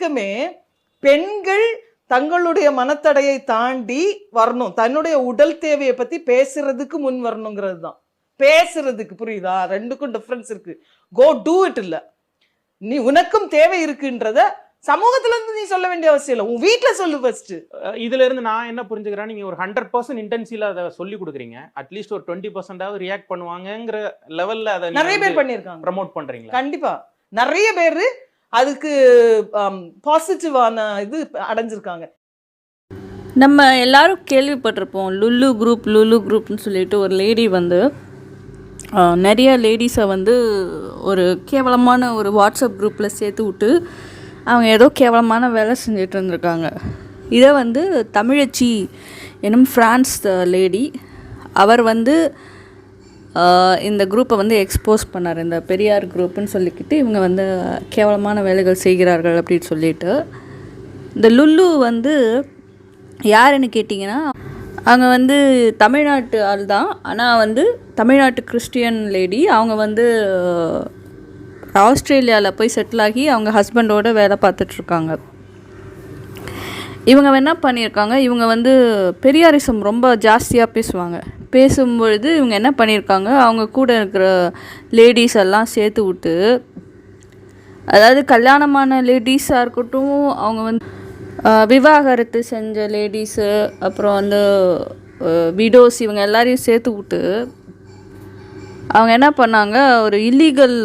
நோக்கமே பெண்கள் தங்களுடைய மனத்தடையை தாண்டி வரணும். தன்னுடைய உடல் தேவையை பத்தி பேசுறதுக்கு முன் வரணுங்கிறது தான் பேசுறதுக்கு புரியுதா? ரெண்டுக்கும் டிஃபரன்ஸ் இருக்கு. கோ டூ இட் இல்ல. நீ உனக்கும் தேவை இருக்குன்றத சமூகத்துல இருந்து நீ சொல்ல வேண்டிய அவசியம் இல்லை. உன் வீட்ல சொல்லு ஃபர்ஸ்ட் இதுல இருந்து நான் என்ன புரிஞ்சுக்கிறேன் நீங்க ஒரு ஹண்ட்ரட் பர்சன்ட் இன்டென்சில அதை சொல்லி கொடுக்குறீங்க. அட்லீஸ்ட் ஒரு டுவெண்ட்டி பர்சன்டாவது ரியாக்ட் பண்ணுவாங்கங்கிற லெவல்ல அதை நிறைய பேர் பண்ணியிருக்காங்க. ப்ரமோட் பண்றீங்களா? கண்டிப்பா. நிறைய பேர் அதுக்கு பாசிட்டிவான இது அடைஞ்சிருக்காங்க. நம்ம எல்லாரும் கேள்விப்பட்டிருப்போம் லுல்லு குரூப் லுல்லு குரூப்னு சொல்லிட்டு ஒரு லேடி வந்து நிறைய லேடிஸை வந்து ஒரு கேவலமான ஒரு வாட்ஸ்அப் குரூப்பில் சேர்த்து விட்டு அவங்க ஏதோ கேவலமான வேலை செஞ்சுட்டு இருந்திருக்காங்க. இதை வந்து தமிழச்சி எனும் ஃப்ரான்ஸ் லேடி அவர் வந்து இந்த குரூப்பை வந்து எக்ஸ்போஸ் பண்ணார். இந்த பெரியார் குரூப்புன்னு சொல்லிக்கிட்டு இவங்க வந்து கேவலமான வேலைகள் செய்கிறார்கள் அப்படின்னு சொல்லிட்டு. இந்த லுல்லு வந்து யாருன்னு கேட்டிங்கன்னா அவங்க வந்து தமிழ்நாட்டு ஆள் தான். ஆனால் வந்து தமிழ்நாட்டு கிறிஸ்டியன் லேடி. அவங்க வந்து ஆஸ்திரேலியாவில் போய் செட்டில் ஆகி அவங்க ஹஸ்பண்டோட வேலை பார்த்துட்ருக்காங்க. இவங்க என்ன பண்ணியிருக்காங்க? இவங்க வந்து பெரியாரிசம் ரொம்ப ஜாஸ்தியாக பேசுவாங்க. பேசும்பொழுது இவங்க என்ன பண்ணியிருக்காங்க அவங்க கூட இருக்கிற லேடிஸ் எல்லாம் சேர்த்து விட்டு அதாவது கல்யாணமான லேடிஸாக இருக்கட்டும் அவங்க வந்து விவாகரத்து செஞ்ச லேடிஸு அப்புறம் வந்து விடோஸ் இவங்க எல்லாரையும் சேர்த்து விட்டு அவங்க என்ன பண்ணாங்க? ஒரு இல்லீகல்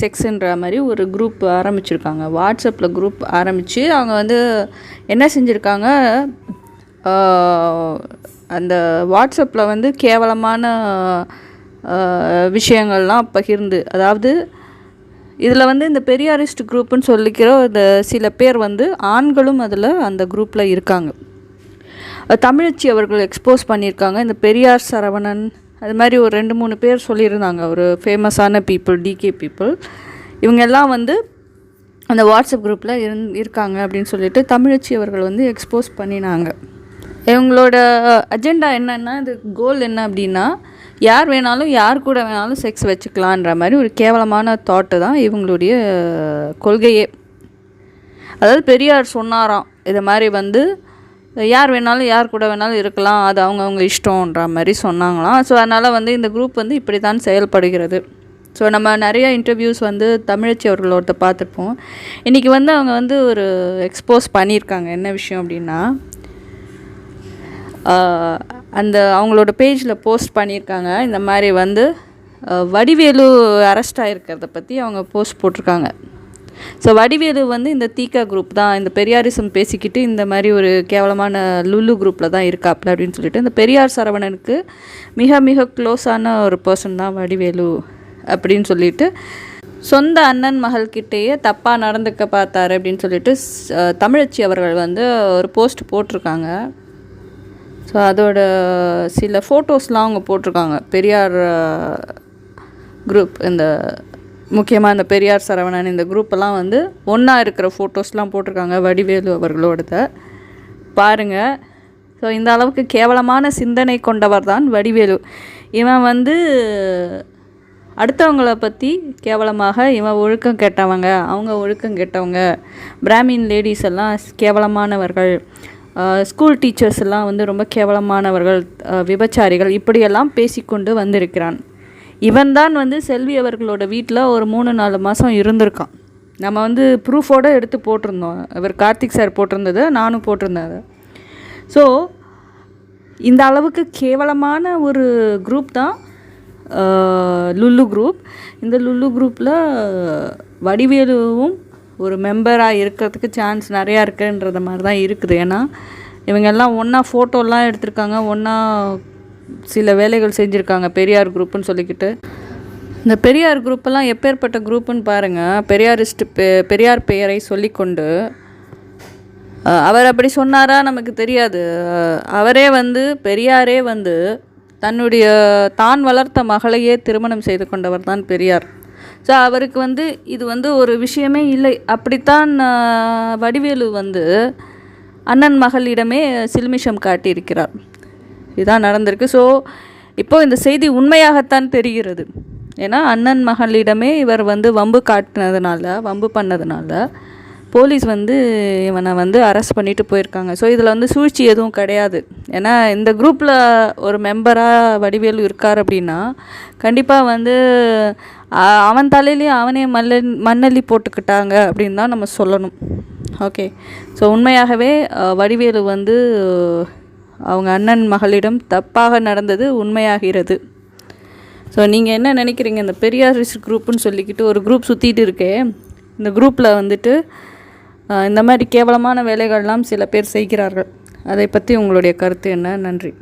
செக்ஸுன்ற மாதிரி ஒரு குரூப் ஆரம்பிச்சிருக்காங்க. வாட்ஸ்அப்பில் குரூப் ஆரம்பித்து அவங்க வந்து என்ன செஞ்சுருக்காங்க? அந்த வாட்ஸ்அப்பில் வந்து கேவலமான விஷயங்கள்லாம் பகிர்ந்து அதாவது இதில் வந்து இந்த பெரியாரிஸ்ட் குரூப்புன்னு சொல்லிக்கிற இந்த சில பேர் வந்து ஆண்களும் அதில் அந்த குரூப்பில் இருக்காங்க. தமிழச்சி அவர்கள் எக்ஸ்போஸ் பண்ணியிருக்காங்க. இந்த பெரியார் சரவணன் அது மாதிரி ஒரு ரெண்டு மூணு பேர் சொல்லியிருந்தாங்க. ஒரு ஃபேமஸான பீப்புள் டிகே பீப்புள் இவங்க எல்லாம் வந்து அந்த வாட்ஸ்அப் குரூப்பில் இருந் இருக்காங்க அப்படின்னு சொல்லிட்டு தமிழச்சி அவர்கள் வந்து எக்ஸ்போஸ் பண்ணினாங்க. இவங்களோட அஜெண்டா என்னென்னா இது கோல் என்ன அப்படின்னா யார் வேணாலும் யார் கூட வேணாலும் செக்ஸ் வச்சுக்கலான்ற மாதிரி ஒரு கேவலமான தாட்டு தான் இவங்களுடைய கொள்கையே. அதாவது பெரியார் சொன்னாராம் இது மாதிரி வந்து யார் வேணாலும் யார் கூட வேணாலும் இருக்கலாம் அது அவங்கவுங்க இஷ்டம்ன்ற மாதிரி சொன்னாங்களாம். ஸோ அதனால் வந்து இந்த குரூப் வந்து இப்படி தான் செயல்படுகிறது. ஸோ நம்ம நிறைய இன்டர்வியூஸ் வந்து தமிழச்சி அவர்களோட பார்த்துருப்போம். இன்றைக்கி வந்து அவங்க வந்து ஒரு எக்ஸ்போஸ் பண்ணியிருக்காங்க. என்ன விஷயம் அப்படின்னா அந்த அவங்களோட பேஜில் போஸ்ட் பண்ணியிருக்காங்க. இந்த மாதிரி வந்து வடிவேலு அரெஸ்ட் ஆகிருக்கிறத பற்றி அவங்க போஸ்ட் போட்டிருக்காங்க. ஸோ வடிவேலு வந்து இந்த தீகா குரூப் தான். இந்த பெரியாரிசம் பேசிக்கிட்டு இந்த மாதிரி ஒரு கேவலமான லுலு குரூப்பில் தான் இருக்காப்ல அப்படின்னு சொல்லிட்டு இந்த பெரியார் சரவணனுக்கு மிக மிக க்ளோஸான ஒரு பர்சன் தான் வடிவேலு அப்படின்னு சொல்லிட்டு சொந்த அண்ணன் மகள்கிட்டேயே தப்பாக நடந்துக்க பார்த்தாரு அப்படின்னு சொல்லிட்டு தமிழச்சி அவர்கள் வந்து ஒரு போஸ்ட் போட்டிருக்காங்க. ஸோ அதோட சில ஃபோட்டோஸ்லாம் அவங்க போட்டிருக்காங்க. பெரியார் குரூப் இந்த முக்கியமாக இந்த பெரியார் சரவணன் இந்த குரூப்பெல்லாம் வந்து ஒன்றா இருக்கிற ஃபோட்டோஸ்லாம் போட்டிருக்காங்க வடிவேலு அவர்களோடத. பாருங்கள் ஸோ இந்த அளவுக்கு கேவலமான சிந்தனை கொண்டவர் தான் வடிவேலு. இவன் வந்து அடுத்தவங்களை பற்றி கேவலமாக இவன் ஒழுக்கம் கெட்டவங்க அவங்க ஒழுக்கம் கெட்டவங்க பிராமின் லேடிஸ் எல்லாம் கேவலமானவர்கள். ஸ்கூல் டீச்சர்ஸ் எல்லாம் வந்து ரொம்ப கேவலமானவர்கள் விபச்சாரிகள் இப்படியெல்லாம் பேசிக்கொண்டு வந்திருக்கிறான். இவன் தான் வந்து செல்வி அவர்களோட வீட்டில் ஒரு மூணு நாலு மாதம் இருந்திருக்கான். நம்ம வந்து ப்ரூஃபோடு எடுத்து போட்டிருந்தோம். இவர் கார்த்திக் சார் போட்டிருந்தது நானும் போட்டிருந்தேன் அதை. ஸோ இந்த அளவுக்கு கேவலமான ஒரு குரூப் தான் லுல்லு குரூப் இந்த லுல்லு குரூப்பில் வடிவேலுவும் ஒரு மெம்பராக இருக்கிறதுக்கு சான்ஸ் நிறையா இருக்குன்றத மாதிரி தான் இருக்குது. ஏன்னா இவங்க எல்லாம் ஒன்றா ஃபோட்டோலாம் எடுத்திருக்காங்க. ஒன்றா சில வேலைகள் செஞ்சுருக்காங்க. பெரியார் குரூப்புன்னு சொல்லிக்கிட்டு. இந்த பெரியார் குரூப்பெல்லாம் எப்பேற்பட்ட குரூப்புன்னு பாருங்கள் பெரியாரிஸ்ட் பெ பெரியார் பெயரை சொல்லிக்கொண்டு அவர் அப்படி சொன்னாரா நமக்கு தெரியாது. அவரே வந்து பெரியாரே வந்து தன்னுடைய தான் வளர்த்த மகளையே திருமணம் செய்து கொண்டவர் தான் பெரியார். ஸோ அவருக்கு வந்து இது வந்து ஒரு விஷயமே இல்லை. அப்படித்தான் வடிவேலு வந்து அண்ணன் மகளிடமே சில்மிஷம் காட்டியிருக்கிறார். இதுதான் நடந்திருக்கு. ஸோ இப்போது இந்த செய்தி உண்மையாகத்தான் தெரிகிறது. ஏன்னா அண்ணன் மகளிடமே இவர் வந்து வம்பு காட்டினதுனால வம்பு பண்ணதுனால போலீஸ் வந்து இவனை வந்து அரெஸ்ட் பண்ணிட்டு போயிருக்காங்க. ஸோ இதில் வந்து சூழ்ச்சி எதுவும் கிடையாது. ஏன்னா இந்த குரூப்பில் ஒரு மெம்பராக வடிவேலு இருக்கார் அப்படின்னா கண்டிப்பாக வந்து அவன் தலையிலேயே அவனே மல்ல மண்ணள்ளி போட்டுக்கிட்டாங்க அப்படின்னு தான் நம்ம சொல்லணும். ஓகே ஸோ உண்மையாகவே வடிவேலு வந்து அவங்க அண்ணன் மகளிடம் தப்பாக நடந்தது உண்மையாகிறது. ஸோ நீங்கள் என்ன நினைக்கிறீங்க? இந்த பெரியாரிஸ்ட் குரூப்புன்னு சொல்லிக்கிட்டு ஒரு குரூப் சுற்றிட்டு இருக்கே. இந்த குரூப்பில் வந்துட்டு இந்த மாதிரி கேவலமான வேலைகள்லாம் சில பேர் செய்கிறார்கள். அதை பற்றி உங்களுடைய கருத்து என்ன? நன்றி.